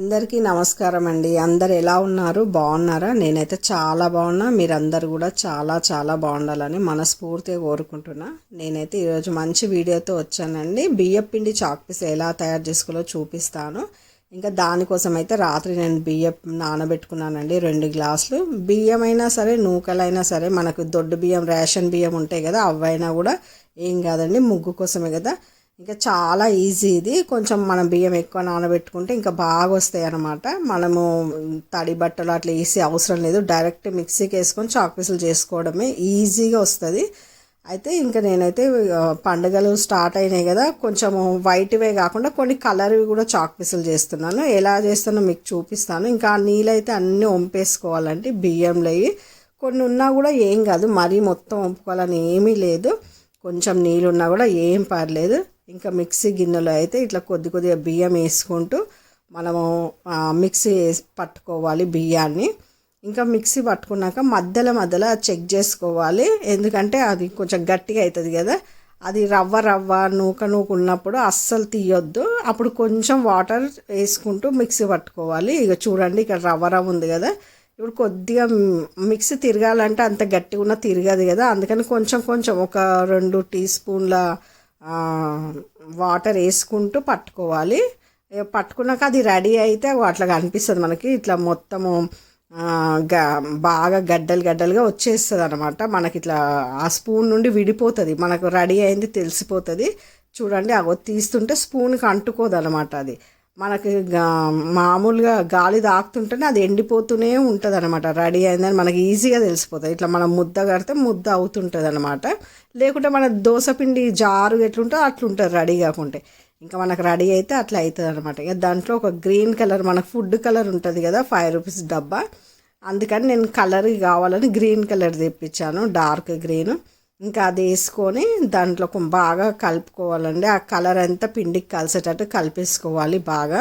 అందరికీ నమస్కారం అండి. అందరు ఎలా ఉన్నారు? బాగున్నారా? నేనైతే చాలా బాగున్నా. మీరందరూ కూడా చాలా చాలా బాగుండాలని మనస్ఫూర్తిగా కోరుకుంటున్నా. నేనైతే ఈరోజు మంచి వీడియోతో వచ్చానండి. బియ్యం పిండి చాక్పీస్ ఎలా తయారు చేసుకోవాలో చూపిస్తాను. ఇంకా దానికోసం అయితే రాత్రి నేను బియ్యం నానబెట్టుకున్నానండి. రెండు గ్లాసులు. బియ్యం అయినా సరే నూకలైనా సరే మనకు దొడ్డు బియ్యం రేషన్ బియ్యం ఉంటాయి కదా అవైనా కూడా ఏం కాదండి. ముగ్గు కోసమే కదా. ఇంకా చాలా ఈజీ ఇది. కొంచెం మనం బియ్యం ఎక్కువ నానబెట్టుకుంటే ఇంకా బాగా వస్తాయి అన్నమాట. మనము తడి బట్టలు అట్లా వేసి అవసరం లేదు. డైరెక్ట్ మిక్సీకి వేసుకొని చాక్ పీసులు చేసుకోవడమే ఈజీగా వస్తుంది. అయితే ఇంకా నేనైతే పండుగలు స్టార్ట్ అయినాయి కదా కొంచెం వైట్వే కాకుండా కొన్ని కలర్వి కూడా చాక్ పీసులు చేస్తున్నాను. ఎలా చేస్తానో మీకు చూపిస్తాను. ఇంకా ఆ నీళ్ళైతే అన్నీ వంపేసుకోవాలంటే బియ్యంలో కొన్ని ఉన్నా కూడా ఏం కాదు మరీ మొత్తం వంపుకోవాలని ఏమీ లేదు. కొంచెం నీళ్ళు ఉన్నా కూడా ఏం పర్లేదు. ఇంకా మిక్సీ గిన్నెలో అయితే ఇట్లా కొద్ది కొద్దిగా బియ్యం వేసుకుంటూ మనము మిక్సీ వేసి పట్టుకోవాలి బియ్యాన్ని. ఇంకా మిక్సీ పట్టుకున్నాక మధ్యలో మధ్యలో చెక్ చేసుకోవాలి. ఎందుకంటే అది కొంచెం గట్టిగా అవుతుంది కదా. అది రవ్వ రవ్వ నూక నూక ఉన్నప్పుడు అస్సలు తీయొద్దు. అప్పుడు కొంచెం వాటర్ వేసుకుంటూ మిక్సీ పట్టుకోవాలి. ఇక చూడండి ఇక్కడ రవ్వ రవ్వ ఉంది కదా. ఇప్పుడు కొద్దిగా మిక్సీ తిరగాలంటే అంత గట్టిగా ఉన్న తిరగదు కదా. అందుకని కొంచెం కొంచెం ఒక రెండు టీ స్పూన్ల వాటర్ వేసుకుంటూ పట్టుకోవాలి. పట్టుకున్నాక అది రెడీ అయితే అట్లా కనిపిస్తుంది మనకి. ఇట్లా మొత్తము గ- బాగా గడ్డలు గడ్డలుగా వచ్చేస్తుంది అనమాట మనకి ఇట్లా ఆ స్పూన్ నుండి విడిపోతుంది. మనకు రెడీ అయింది తెలిసిపోతుంది. చూడండి అవి తీస్తుంటే స్పూన్కి అంటుకోదు అనమాట అది. మనకి మామూలుగా గాలి తాకుతుంటేనే అది ఎండిపోతూనే ఉంటుంది అనమాట రెడీ అయిందని మనకి ఈజీగా తెలిసిపోతుంది. ఇట్లా మనం ముద్ద కడితే ముద్ద అవుతుంటుంది అనమాట లేకుంటే మన దోశపిండి జారు ఎట్లుంటుందో అట్లుంటుంది రెడీ కాకుంటే. ఇంకా మనకు రెడీ అయితే అట్లా అవుతుంది అనమాట ఇక దాంట్లో ఒక గ్రీన్ కలర్ మనకు ఫుడ్ కలర్ ఉంటుంది కదా ఫైవ్ రూపీస్ డబ్బా. అందుకని నేను కలర్ కావాలని గ్రీన్ కలర్ తెప్పించాను డార్క్ గ్రీన్. ఇంకా అది వేసుకొని దాంట్లో బాగా కలుపుకోవాలండి. ఆ కలర్ అంతా పిండికి కలిసేటట్టు కలిపేసుకోవాలి బాగా.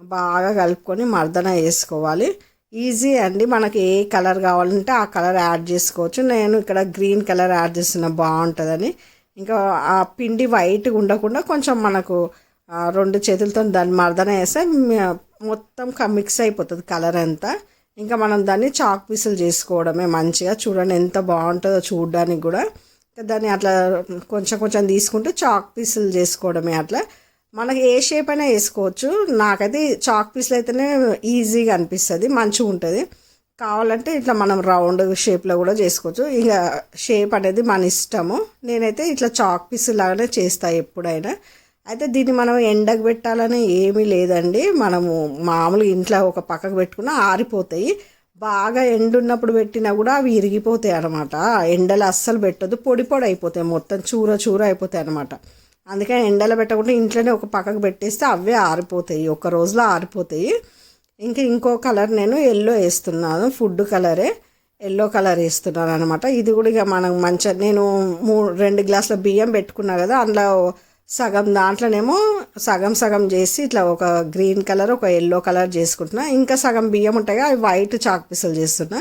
బాగా కలుపుకొని మర్దన వేసుకోవాలి. ఈజీ అండి. మనకి ఏ కలర్ కావాలంటే ఆ కలర్ యాడ్ చేసుకోవచ్చు. నేను ఇక్కడ గ్రీన్ కలర్ యాడ్ చేస్తున్నా బాగుంటుందని. ఇంకా ఆ పిండి వైట్గా ఉండకుండా కొంచెం మనకు రెండు చేతులతో దాన్ని మర్దన వేస్తే మొత్తం మిక్స్ అయిపోతుంది కలర్ అంతా. ఇంకా మనం దాన్ని చాక్ పీసులు చేసుకోవడమే మంచిగా. చూడండి ఎంత బాగుంటుందో చూడడానికి కూడా. దాన్ని అట్లా కొంచెం కొంచెం తీసుకుంటూ చాక్ పీసులు చేసుకోవడమే అట్లా. మనకి ఏ షేప్ అయినా వేసుకోవచ్చు. నాకైతే చాక్ పీసులు అయితేనే ఈజీగా అనిపిస్తుంది మంచిగా ఉంటుంది. కావాలంటే ఇట్లా మనం రౌండ్ షేప్లో కూడా చేసుకోవచ్చు. ఇక షేప్ అనేది మన ఇష్టము. నేనైతే ఇట్లా చాక్ పీస్ లాగానే చేస్తా ఎప్పుడైనా. అయితే దీన్ని మనం ఎండకు పెట్టాలని ఏమీ లేదండి. మనము మామూలుగా ఇంట్లో ఒక పక్కకు పెట్టుకున్న ఆరిపోతాయి. బాగా ఎండ ఉన్నప్పుడు పెట్టినా కూడా అవి ఇరిగిపోతాయి అనమాట ఎండలు అస్సలు పెట్టదు పొడి పొడి అయిపోతాయి మొత్తం చూర చూర అయిపోతాయి అనమాట అందుకని ఎండలో పెట్టకుండా ఇంట్లోనే ఒక పక్కకు పెట్టేస్తే అవే ఆరిపోతాయి. ఒక రోజులో ఆరిపోతాయి. ఇంకా ఇంకో కలర్ నేను ఎల్లో వేస్తున్నాను. ఫుడ్ కలరే ఎల్లో కలర్ వేస్తున్నాను అనమాట ఇది కూడా ఇక మనం మంచిగా నేను మూడు రెండు గ్లాసుల బియ్యం పెట్టుకున్నా కదా అందులో సగం దాంట్లోనేమో సగం సగం చేసి ఇట్లా ఒక గ్రీన్ కలర్ ఒక ఎల్లో కలర్ చేసుకుంటున్నా. ఇంకా సగం బియ్యం ఉంటాయి అవి వైట్ చాక్ పీసులు చేస్తున్నా.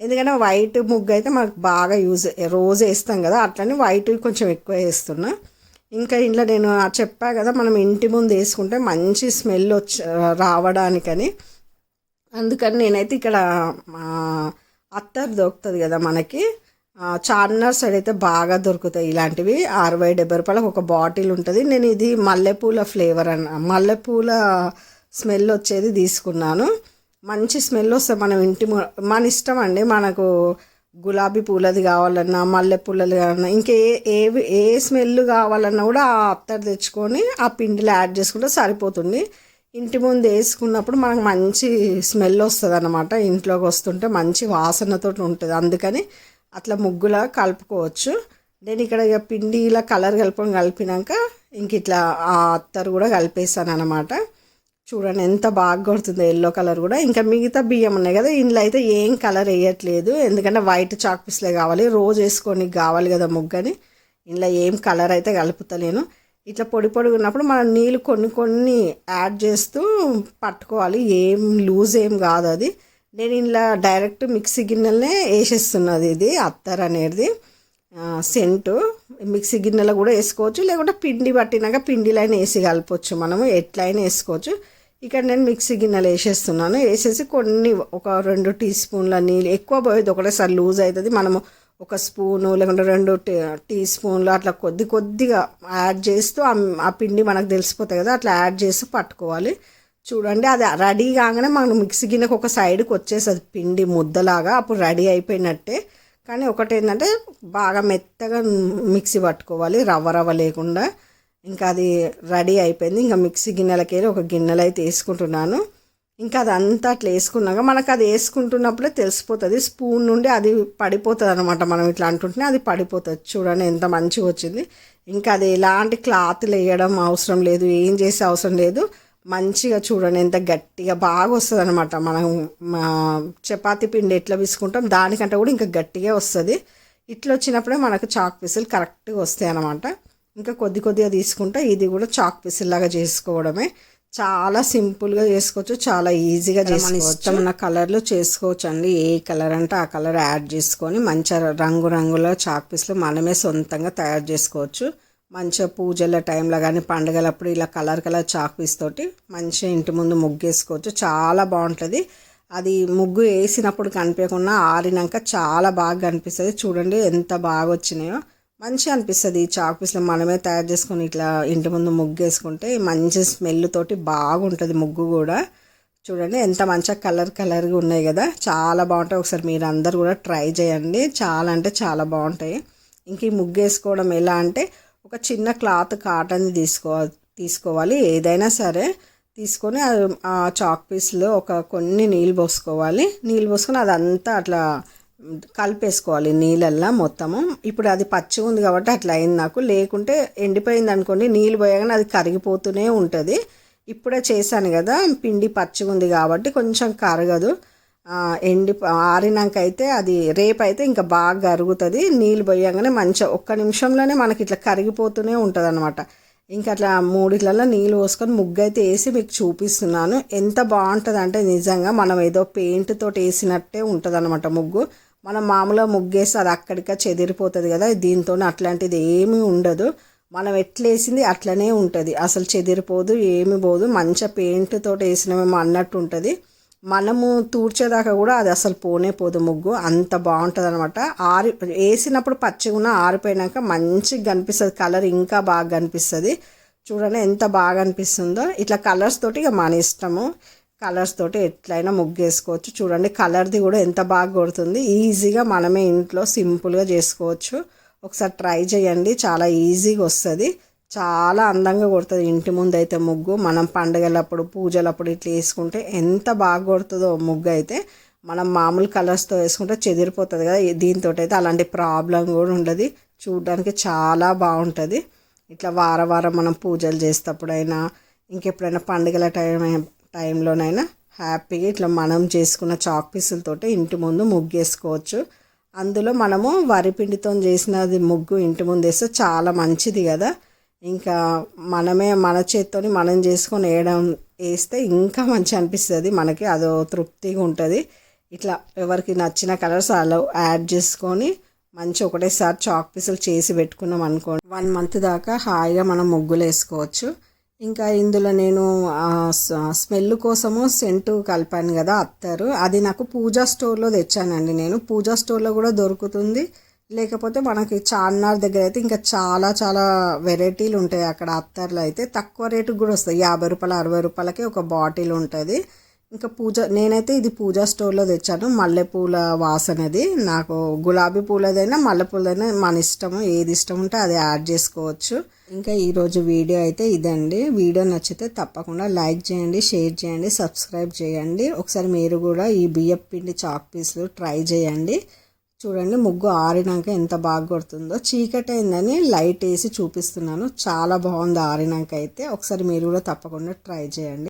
ఎందుకంటే వైట్ ముగ్గు అయితే మనకు బాగా యూజ్ రోజు వేస్తాం కదా అట్లనే వైట్ కొంచెం ఎక్కువ వేస్తున్నా. ఇంకా ఇంట్లో నేను చెప్పా కదా మనం ఇంటి ముందు వేసుకుంటే మంచి స్మెల్ వచ్చి రావడానికని. అందుకని నేనైతే ఇక్కడ మా అత్తర్ దొరుకుతుంది కదా మనకి. చార్మినార్ సైడ్ అయితే బాగా దొరుకుతాయి ఇలాంటివి. అరవై డెబ్బై రూపాయలకు ఒక బాటిల్ ఉంటుంది. నేను ఇది మల్లెపూల ఫ్లేవర్ అన్న మల్లెపూల స్మెల్ వచ్చేది తీసుకున్నాను. మంచి స్మెల్ వస్తుంది. మనం ఇంటి ము- మన ఇష్టం అండి. మనకు గులాబీ పూలది కావాలన్నా మల్లె పూలది కావాలన్నా ఇంకా ఏ ఏ ఏ స్మెల్ కావాలన్నా కూడా ఆ అత్తర్ తెచ్చుకొని ఆ పిండిలో యాడ్ చేసుకుంటే సరిపోతుంది. ఇంటి ముందు వేసుకున్నప్పుడు మనకు మంచి స్మెల్ వస్తుంది అనమాట ఇంట్లోకి వస్తుంటే మంచి వాసనతో ఉంటుంది. అందుకని అట్లా ముగ్గులా కలుపుకోవచ్చు. నేను ఇక్కడ ఇక పిండి ఇలా కలర్ కలపడం కలిపినాక ఇంక ఇట్లా ఆ అత్తరు కూడా కలిపేసాను అనమాట చూడండి ఎంత బాగా కొడుతుందో ఎల్లో కలర్ కూడా. ఇంకా మిగతా బియ్యం ఉన్నాయి కదా ఇందులో అయితే ఏం కలర్ వేయట్లేదు. ఎందుకంటే వైట్ చాక్ పీస్లే కావాలి రోజు వేసుకొని కావాలి కదా ముగ్గని. ఇందులో ఏం కలర్ అయితే కలుపుతలేను ఇట్లా పొడి పొడి ఉన్నప్పుడు మనం నీళ్ళు కొన్ని కొన్ని యాడ్ చేస్తూ పట్టుకోవాలి. ఏం లూజ్ ఏం కాదు అది. నేను ఇలా డైరెక్ట్ మిక్సీ గిన్నెలనే వేసేస్తున్నది ఇది అత్తర్ అనేది. సెంటు మిక్సీ గిన్నెలో కూడా వేసుకోవచ్చు లేకుంటే పిండి పట్టినాక పిండిలో వేసి కలపవచ్చు మనము ఎట్లయినా వేసుకోవచ్చు. ఇక్కడ నేను మిక్సీ గిన్నెలు వేసేస్తున్నాను. వేసేసి కొన్ని ఒక రెండు టీ స్పూన్ల నీళ్ళు ఎక్కువ పోయేది ఒకటేసారి లూజ్ అవుతుంది. మనము ఒక స్పూను లేకుంటే రెండు టీ- టీ స్పూన్లు అట్లా కొద్ది కొద్దిగా యాడ్ చేస్తూ ఆ- ఆ పిండి మనకు తెలిసిపోతాయి కదా అట్లా యాడ్ చేసి పట్టుకోవాలి. చూడండి అది రెడీ కాగానే మనం మిక్సీ గిన్నెకి ఒక సైడ్కి వచ్చేస్తుంది పిండి ముద్దలాగా అప్పుడు రెడీ అయిపోయినట్టే. కానీ ఒకటి ఏంటంటే బాగా మెత్తగా మిక్సీ పట్టుకోవాలి రవ్వ రవ్వ లేకుండా. ఇంకా అది రెడీ అయిపోయింది. ఇంకా మిక్సీ గిన్నెలకి ఒక గిన్నెలు అయితే వేసుకుంటున్నాను ఇంకా అదంతా అట్లా వేసుకున్నాక మనకు అది వేసుకుంటున్నప్పుడే తెలిసిపోతుంది. స్పూన్ నుండి అది పడిపోతుంది అనమాట మనం ఇట్లా అంటుంటే అది పడిపోతుంది. చూడండి ఎంత మంచిగా వచ్చింది. ఇంకా అది ఎలాంటి క్లాత్లు వేయడం అవసరం లేదు ఏం చేసే అవసరం లేదు. మంచిగా చూడండి ఎంత గట్టిగా బాగా వస్తుంది అనమాట మనం చపాతీ పిండి ఎట్లా విసుకుంటాం దానికంటే కూడా ఇంకా గట్టిగా వస్తుంది. ఇట్లా వచ్చినప్పుడే మనకు చాక్ పీసులు కరెక్ట్గా వస్తాయి అనమాట ఇంకా కొద్ది కొద్దిగా తీసుకుంటే ఇది కూడా చాక్ పీసులు లాగా చేసుకోవడమే. చాలా సింపుల్గా చేసుకోవచ్చు చాలా ఈజీగా చేసుకోవచ్చు. ఇష్టం ఉన్న కలర్లో చేసుకోవచ్చు అండి ఏ కలర్ అంటే ఆ కలర్ యాడ్ చేసుకొని మంచిగా రంగు రంగుల చాక్ పీసులు మనమే సొంతంగా తయారు చేసుకోవచ్చు. మంచిగా పూజల టైంలో కానీ పండుగలప్పుడు ఇలా కలర్ కలర్ చాక్ పీస్ తోటి మంచిగా ఇంటి ముందు ముగ్గేసుకోవచ్చు. చాలా బాగుంటుంది. అది ముగ్గు వేసినప్పుడు కనిపించకుండా ఆరినాక చాలా బాగా కనిపిస్తుంది. చూడండి ఎంత బాగా వచ్చినాయో. మంచిగా అనిపిస్తుంది ఈ చాక్ పీస్లో మనమే తయారు చేసుకొని ఇట్లా ఇంటి ముందు ముగ్గు వేసుకుంటే మంచి స్మెల్ తోటి బాగుంటుంది ముగ్గు కూడా. చూడండి ఎంత మంచిగా కలర్ కలర్గా ఉన్నాయి కదా. చాలా బాగుంటాయి. ఒకసారి మీరు అందరు కూడా ట్రై చేయండి. చాలా అంటే చాలా బాగుంటాయి. ఇంక ఈ ముగ్గు వేసుకోవడం ఎలా అంటే ఒక చిన్న క్లాత్ కాటన్ తీసుకో తీసుకోవాలి. ఏదైనా సరే తీసుకొని ఆ- ఆ చాక్ పీస్లో ఒక కొన్ని నీళ్ళు పోసుకోవాలి. నీళ్ళు పోసుకొని అదంతా అట్లా కలిపేసుకోవాలి నీళ్ళల్లో మొత్తము. ఇప్పుడు అది పచ్చిగా ఉంది కాబట్టి అట్లా అయింది నాకు. లేకుంటే ఎండిపోయింది అనుకోండి నీళ్ళు పోయగానే అది కరిగిపోతూనే ఉంటుంది. ఇప్పుడే చేశాను కదా పిండి పచ్చిగా ఉంది కాబట్టి కొంచెం కరగదు. ఎండి ఆరినాక అయితే అది రేపు అయితే ఇంకా బాగా కరుగుతుంది. నీళ్ళు పోయగానే మంచిగా ఒక్క నిమిషంలోనే మనకి ఇట్లా కరిగిపోతూనే ఉంటుంది అనమాట ఇంకా అట్లా మూడిట్లలో నీళ్ళు పోసుకొని ముగ్గు అయితే వేసి మీకు చూపిస్తున్నాను. ఎంత బాగుంటుంది అంటే నిజంగా మనం ఏదో పెయింట్ తోటి వేసినట్టే ఉంటుంది అనమాట ముగ్గు. మనం మామూలుగా ముగ్గేస్తే అది అక్కడికే చెదిరిపోతుంది కదా. దీంతో అట్లాంటిది ఏమీ ఉండదు. మనం ఎట్లేసింది అట్లనే ఉంటుంది. అసలు చెదిరిపోదు ఏమి పోదు. మంచిగా పెయింట్ తోటి వేసినామేమో అన్నట్టు ఉంటుంది. మనము తూర్చేదాకా కూడా అది అసలు పోనే పోదు ముగ్గు. అంత బాగుంటుంది అనమాట ఆరి వేసినప్పుడు పచ్చిగా ఆరిపోయినాక మంచిగా కనిపిస్తుంది. కలర్ ఇంకా బాగా కనిపిస్తుంది. చూడండి ఎంత బాగా అనిపిస్తుందో. ఇట్లా కలర్స్ తోటి ఇక మన ఇష్టము. కలర్స్ తోటి ఎట్లయినా ముగ్గు వేసుకోవచ్చు. చూడండి కలర్ది కూడా ఎంత బాగా కొడుతుంది. ఈజీగా మనమే ఇంట్లో సింపుల్గా చేసుకోవచ్చు. ఒకసారి ట్రై చేయండి. చాలా ఈజీగా వస్తుంది. చాలా అందంగా కొడుతుంది. ఇంటి ముందు అయితే ముగ్గు మనం పండగలప్పుడు పూజలప్పుడు ఇట్లా వేసుకుంటే ఎంత బాగా కొడుతుందో ముగ్గు అయితే మనం మామూలు కలర్స్తో వేసుకుంటే చెదిరిపోతుంది కదా. దీంతో అయితే అలాంటి ప్రాబ్లం కూడా ఉండదు. చూడడానికి చాలా బాగుంటుంది. ఇట్లా వార వారం మనం పూజలు చేసేటప్పుడైనా ఇంకెప్పుడైనా పండుగల టైం టైంలోనైనా హ్యాపీగా ఇట్లా మనం చేసుకున్న చాక్ పీసులతోటి ఇంటి ముందు ముగ్గు వేసుకోవచ్చు. అందులో మనము వరిపిండితో చేసినది ముగ్గు ఇంటి ముందు వేస్తే చాలా మంచిది కదా. ఇంకా మనమే మన చేత్తోని మనం చేసుకొని వేయడం వేస్తే ఇంకా మంచి అనిపిస్తుంది. మనకి అదో తృప్తిగా ఉంటుంది. ఇట్లా ఎవరికి నచ్చిన కలర్స్ అలా యాడ్ చేసుకొని మంచి ఒకటేసారి చాక్ పీసులు చేసి పెట్టుకున్నాం అనుకోండి. వన్ మంత్ దాకా హాయిగా మనం ముగ్గులు వేసుకోవచ్చు. ఇంకా ఇందులో నేను స్మెల్ కోసము సెంటు కలిపాను కదా అత్తరు. అది నాకు పూజా స్టోర్లో తెచ్చానండి నేను. పూజా స్టోర్లో కూడా దొరుకుతుంది. లేకపోతే మనకి చార్మినార్ దగ్గర అయితే ఇంకా చాలా చాలా వెరైటీలు ఉంటాయి. అక్కడ అత్తర్లు అయితే తక్కువ రేటుకి కూడా వస్తాయి. యాభై రూపాయలు అరవై రూపాయలకి ఒక బాటిల్ ఉంటుంది. ఇంకా పూజ నేనైతే ఇది పూజా స్టోర్లో తెచ్చాను. మల్లెపూల వాసనది. నాకు గులాబీ పూలదైనా మల్లెపూలదైనా మన ఇష్టము. ఏది ఇష్టం ఉంటే అది యాడ్ చేసుకోవచ్చు. ఇంకా ఈరోజు వీడియో అయితే ఇదండి. వీడియో నచ్చితే తప్పకుండా లైక్ చేయండి షేర్ చేయండి సబ్స్క్రైబ్ చేయండి. ఒకసారి మీరు కూడా ఈ బియ్యం పిండి చాక్ పీస్లు ట్రై చేయండి. చూడండి ముగ్గు ఆరినాక ఎంత బాగా కొడుతుందో. చీకటి అయిందని లైట్ వేసి చూపిస్తున్నాను. చాలా బాగుంది ఆరినాక అయితే. ఒకసారి మీరు కూడా తప్పకుండా ట్రై చేయండి.